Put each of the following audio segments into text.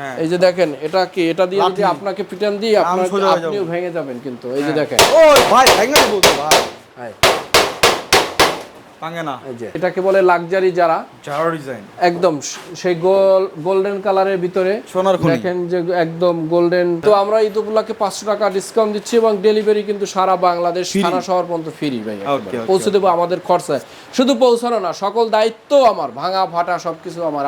হ্যাঁ। এই যে দেখেন এটা কি? এটা দিয়ে যদি আপনাকে পিটান দিই যাব। আপনিও ভেঙে যাবেন কিন্তু এই যে হ্যাঁ। দেখেন। ও ভাই ভেঙে দেবো তো ভাই। হ্যাঁ, ভাঙে না। এই যে এটাকে বলে লাক্সারি যারা জারো ডিজাইন। একদম সেই গোল গোল্ডেন কালারের ভিতরে। সোনার খনি। দেখেন যে একদম গোল্ডেন। তো আমরা ঈদ উপলক্ষে পাঁচশো টাকা ডিসকাউন্ট দিচ্ছি এবং ডেলিভারি কিন্তু সারা বাংলাদেশ থানা শহর পর্যন্ত ফ্রি ভাই পৌঁছে দেবো আমাদের খরচায়। শুধু পৌঁছানো না সকল দায়িত্ব আমার ভাঙা ফাটা সবকিছু আমার।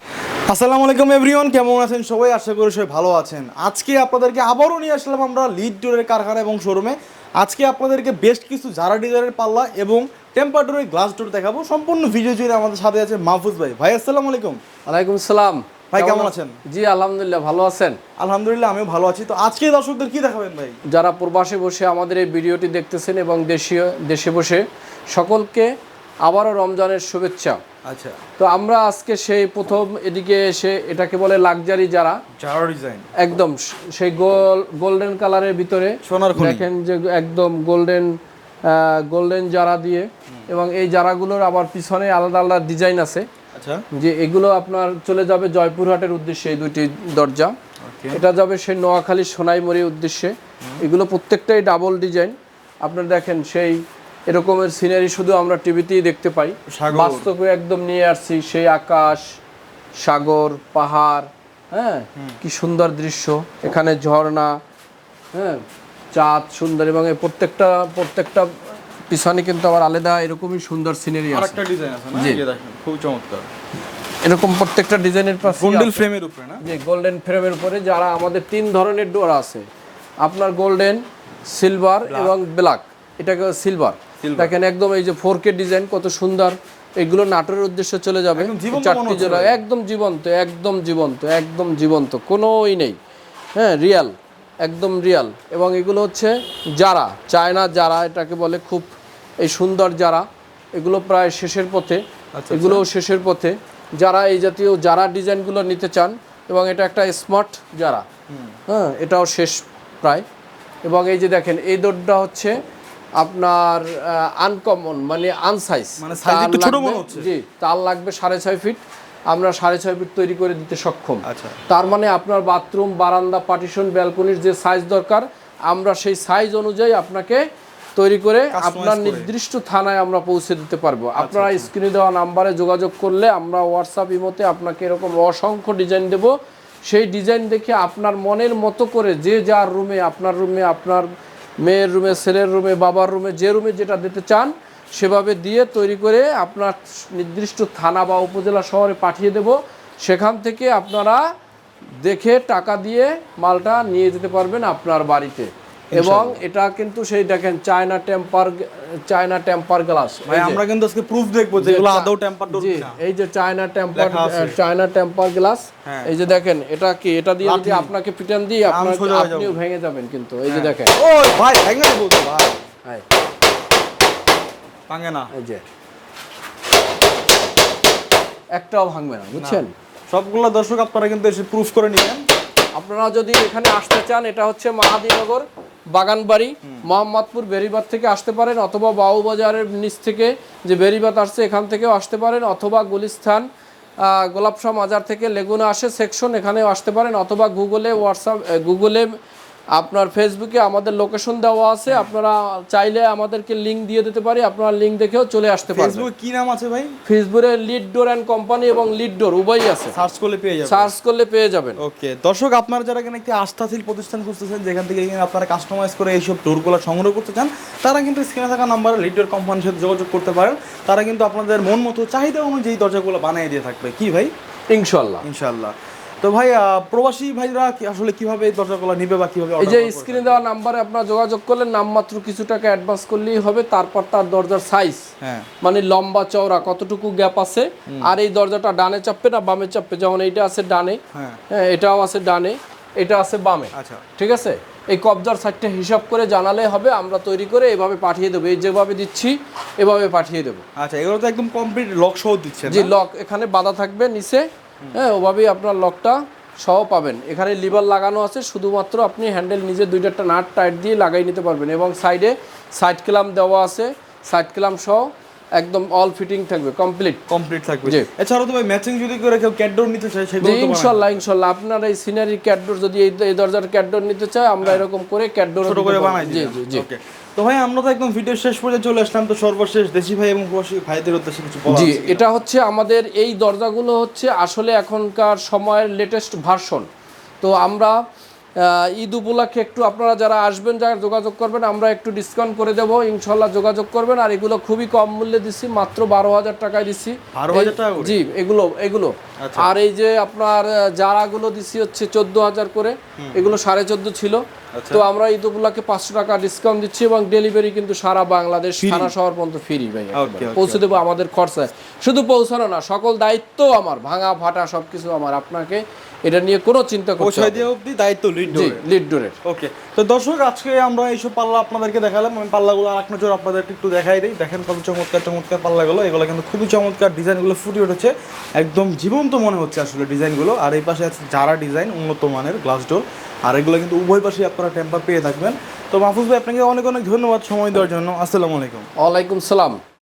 আসসালামু আলাইকুম এভরিওয়ান কেমন আছেন সবাই? আশা করি সবাই ভালো আছেন। আজকে আপনাদেরকে আবারও নিয়ে আসলাম আমরা লিড ডোরের কারখানা এবং শোরুমে আজকে আপনাদেরকে বেস্ট কিছু জারা ডিজাইনের পাল্লা এবং টেম্পার ডোরের গ্লাস ডোর দেখাবো। সম্পূর্ণ ভিডিও জুড়ে আমাদের সাথে আছে মাহফুজ ভাই। ভাই আসসালামু আলাইকুম। ওয়ালাইকুম সালাম। ভাই, কেমন আছেন? জি আলহামদুলিল্লাহ ভালো আছেন। আলহামদুলিল্লাহ আমিও ভালো আছি। তো আজকে দর্শকদের কি দেখাবেন ভাই? যারা প্রবাসে বসে আমাদের এই ভিডিওটি দেখতেছেন এবং দেশীয় দেশে বসে সকলকে আবারও রমজানের শুভেচ্ছা। আচ্ছা। তো আমরা আজকে সেই প্রথম এদিকে এসে এটাকে বলে লাক্সারি যারা জারো ডিজাইন একদম সেই গোল গোল্ডেন কালারের ভিতরে সোনার খনি। দেখেন যে একদম গোল্ডেন গোল্ডেন জারা দিয়ে এবং এই জারাগুলোর আবার পিছনে আলাদা আলাদা ডিজাইন আছে। আচ্ছা। যে এগুলো আপনার চলে যাবে জয়পুরহাটের উদ্দেশ্যে এই দুইটি দরজা। এটা যাবে সেই নোয়াখালী সোনাইমুড়ির উদ্দেশ্যে। এগুলো প্রত্যেকটাই ডাবল ডিজাইন আপনার দেখেন সেই এরকমের সিনারি শুধু আমরা টিভিতেই দেখতে পাই। বাস্তবে একদম নিয়ে আসছি সেই আকাশ সাগর পাহাড় হ্যাঁ? কি সুন্দর দৃশ্য। এখানে ঝর্ণা হ্যাঁ? চাঁদ সুন্দর এবং এই প্রত্যেকটা প্রত্যেকটা পিছনে কিন্তু আবার আলাদা এরকমই সুন্দর সিনারি আছে। আরেকটা ডিজাইন আছে না। এই দেখেন খুব চমৎকার। এরকম প্রত্যেকটা ডিজাইনের পাশে গোল্ডেন ফ্রেমের উপরে না? যে গোল্ডেন ফ্রেমের উপরে যারা আমাদের তিন ধরনের ডোর আছে। আপনার গোল্ডেন সিলভার এবং ব্ল্যাক এটাকে সিলভার। দেখেন একদম এই যে ফোর কে ডিজাইন কত সুন্দর। এগুলো নাটোরের উদ্দেশ্যে চলে যাবে। একদম জীবন্ত চারটি জোড়া একদম জীবন্ত একদম জীবন্ত একদম জীবন্ত কোনোই নেই। হ্যাঁ রিয়াল একদম রিয়াল এবং এগুলো হচ্ছে যারা চায়না যারা এটাকে বলে খুব এই সুন্দর যারা এগুলো প্রায় শেষের পথে আচ্ছা, এগুলোও শেষের পথে। যারা এই জাতীয় যারা ডিজাইনগুলো নিতে চান এবং এটা একটা স্মার্ট যারা হ্যাঁ এটাও শেষ প্রায়। এবং এই যে দেখেন এই দৌড়টা হচ্ছে আপনার আনকমন মানে আনসাইজ মানে। জি তার লাগবে সাড়ে ছয় ফিট আমরা সাড়ে ছয় ফিট তৈরি করে দিতে সক্ষম। আচ্ছা। তার মানে আপনার বাথরুম বারান্দা পার্টিশন ব্যালকনির যে সাইজ দরকার আমরা সেই সাইজ অনুযায়ী আপনাকে তৈরি করে আপনার আচ্ছা, নির্দিষ্ট থানায় আমরা পৌঁছে দিতে পারব। আপনারা স্ক্রিনে দেওয়া নাম্বারে যোগাযোগ করলে আমরা হোয়াটসঅ্যাপ ইমোতে আপনাকে এরকম অসংখ্য ডিজাইন দেব। সেই ডিজাইন দেখে আপনার মনের মতো করে যে যার রুমে আপনার রুমে আপনার মেয়ের রুমে, ছেলের রুমে, বাবার রুমে, যে রুমে যেটা দিতে চান, সেভাবে দিয়ে তৈরি করে আপনার নির্দিষ্ট থানা বা উপজেলা শহরে পাঠিয়ে দেব। সেখান থেকে আপনারা দেখে টাকা দিয়ে মালটা নিয়ে যেতে পারবেন আপনার বাড়িতে। এবং এটা কিন্তু সেই দেখেন China temper China temper glass ভাই আমরা কিন্তু আজকে প্রুফ দেখব যে এগুলো আদৌ টেম্পার ডোর জি না। এই যে China temper China temper glass হ্যাঁ। এই যে দেখেন এটা কি? এটা দিয়ে যদি আপনাকে পিটান দিই আপনার সোজা আপনিও ভেঙে যাবেন কিন্তু। এই যে দেখেন। ও ভাই ভেঙে দেবো তো ভাই। হ্যাঁ, ভাঙে না। এই যে। একটাও ভাঙবে না বুঝছেন? সবগুলো দর্শক আপনারা কিন্তু এসে প্রুফ করে নিবেন। আপনারা যদি এখানে আসতে চান এটা হচ্ছে মাহাদিনগর বাগানবাড়ি মোহাম্মদপুর বেরিবাদ থেকে আসতে পারেন অথবা বাউবাজারের নিচ থেকে যে বেরিবাদ আসছে এখান থেকেও আসতে পারেন অথবা গুলিস্থান গোলাপশাহ মাজার থেকে লেগুনা আসে সেকশন এখানেও আসতে পারেন অথবা গুগলে হোয়াটসঅ্যাপ গুগলে আপনার ফেসবুকে আমাদের লোকেশন দেওয়া আছে। আপনারা চাইলে আমাদেরকে লিংক দিয়ে দিতে পারি। আপনারা লিংক দেখেও চলে আসতে পারবেন। ফেসবুক কি নাম আছে ভাই? ফেসবুকে লিড ডোর অ্যান্ড কোম্পানি এবং লিড ডোর উভয়ই আছে। সার্চ করলে পেয়ে যাবেন। সার্চ করলে পেয়ে যাবেন। ওকে দর্শক আপনারা যারা কিনা একটি আস্থাশীল প্রতিষ্ঠান খুঁজতেছেন যেখান থেকে কিনা আপনারা কাস্টমাইজ করে এইসব ডোরগুলো সংগ্রহ করতে চান তারা কিন্তু স্ক্রিনে থাকা নাম্বারে লিডার কোম্পানির সাথে যোগাযোগ করতে পারেন। তারা কিন্তু আপনাদের মন মতো চাহিদা অনুযায়ী দরজাগুলো বানিয়ে দিয়ে থাকবে। কি ভাই? ইনশাল্লাহ ইনশাআল্লাহ। তো ভাই প্রবাসী ভাইরা আসলে কীভাবে দরজাগুলো নিবে বা কীভাবে এই যে স্ক্রিনে দেওয়া নাম্বারে আপনারা যোগাযোগ করলে নামমাত্র কিছু টাকা অ্যাডভান্স করলেই হবে তারপর তার দরজার সাইজ হ্যাঁ। মানে লম্বা চওড়া কতটুকু গ্যাপ আছে আর এই দরজাটা ডানে চাপবে না বামে চাপবে যেমন এইটা আছে ডানে হ্যাঁ। হ্যাঁ এটাও আছে ডানে এটা আছে বামে। আচ্ছা। ঠিক আছে? এই কবজার সাইডটা হিসাব করে জানালে হবে আমরা তৈরি করে এভাবে পাঠিয়ে দেবো। এই যেভাবে দিচ্ছি এভাবে পাঠিয়ে দেবো। আচ্ছা এগুলো তো একদম কমপ্লিট লক সহ দিচ্ছে জি লক এখানে বাধা থাকবে নিচে হ্যাঁ ওভাবেই আপনার লকটা সহ পাবেন। এখানে লিভার লাগানো আছে শুধুমাত্র আপনি হ্যান্ডেল নিজে দুইটা একটা নাট টাইট দিয়ে লাগাই নিতে পারবেন এবং সাইডে সাইড ক্লাম দেওয়া আছে সাইড ক্লাম সহ একদম অল ফিটিং থাকবে কমপ্লিট কমপ্লিট থাকবে। জি। এছাড়াও তো ভাই ম্যাচিং যদি করে কেউ ক্যাটডোর নিতে চায় সেগুলো ইনশাল্লাহ ইনশাল্লাহ। আপনার এই সিনারি ক্যাডডোর যদি এই দরজার ক্যাডডোর নিতে চায় আমরা এরকম করে ক্যাডডোর ছোট করে বানাই জি জি জি। ওকে তো ভাই আমরা তো একদম ভিডিও শেষ পর্যন্ত চলে আসলাম। তো সর্বশেষ দেশি ভাই এবং প্রবাসী ভাইদের উদ্দেশ্যে কিছু বলা জি এটা হচ্ছে আমাদের এই দরজাগুলো হচ্ছে আসলে এখনকার সময়ের লেটেস্ট ভার্সন তো আমরা ঈদ উপলক্ষে একটু আপনারা যারা আসবেন যারা যোগাযোগ করবেন আমরা একটু ডিসকাউন্ট করে দেবো। ইনশাল্লাহ যোগাযোগ করবেন। আর এগুলো খুবই কম মূল্যে দিচ্ছি মাত্র বারো হাজার টাকায় দিচ্ছি 12,000 টাকা করে? জি এগুলো এগুলো। আচ্ছা। আর এই যে আপনার যারাগুলো দিচ্ছি হচ্ছে চোদ্দ হাজার করে। এগুলো সাড়ে চোদ্দ ছিল। তো আমরা ঈদ উপলক্ষে পাঁচশো টাকা ডিসকাউন্ট দিচ্ছি এবং ডেলিভারি কিন্তু সারা বাংলাদেশ থানা শহর পর্যন্ত ফ্রি ভাই পৌঁছে দেবো আমাদের খরচায়। শুধু পৌঁছানো না সকল দায়িত্ব আমার ভাঙা ফাটা সবকিছু আমার। আপনাকে এটা নিয়ে কোনো চিন্তা করতে হবে অবধি দায়িত্ব লিড লিড ডোরের ওকে তো দর্শক আজকে আমরা এইসব পাল্লা আপনাদেরকে দেখালাম। আমি পাল্লাগুলো আর এক নজর আপনাদেরকে একটু দেখাই দিই। দেখেন কত চমৎকার চমৎকার পাল্লাগুলো। এগুলো কিন্তু খুবই চমৎকার ডিজাইনগুলো ফুটে উঠেছে। একদম জীবন্ত মনে হচ্ছে আসলে ডিজাইনগুলো। আর এই পাশে আছে যারা ডিজাইন উন্নত মানের গ্লাস ডোর আর এগুলো কিন্তু উভয় পাশে আপনারা টেম্পার পেয়ে থাকবেন। তো মাহফুজ ভাই, আপনাকে অনেক অনেক ধন্যবাদ সময় দেওয়ার জন্য। আসসালামু আলাইকুম। ওয়ালাইকুম সালাম।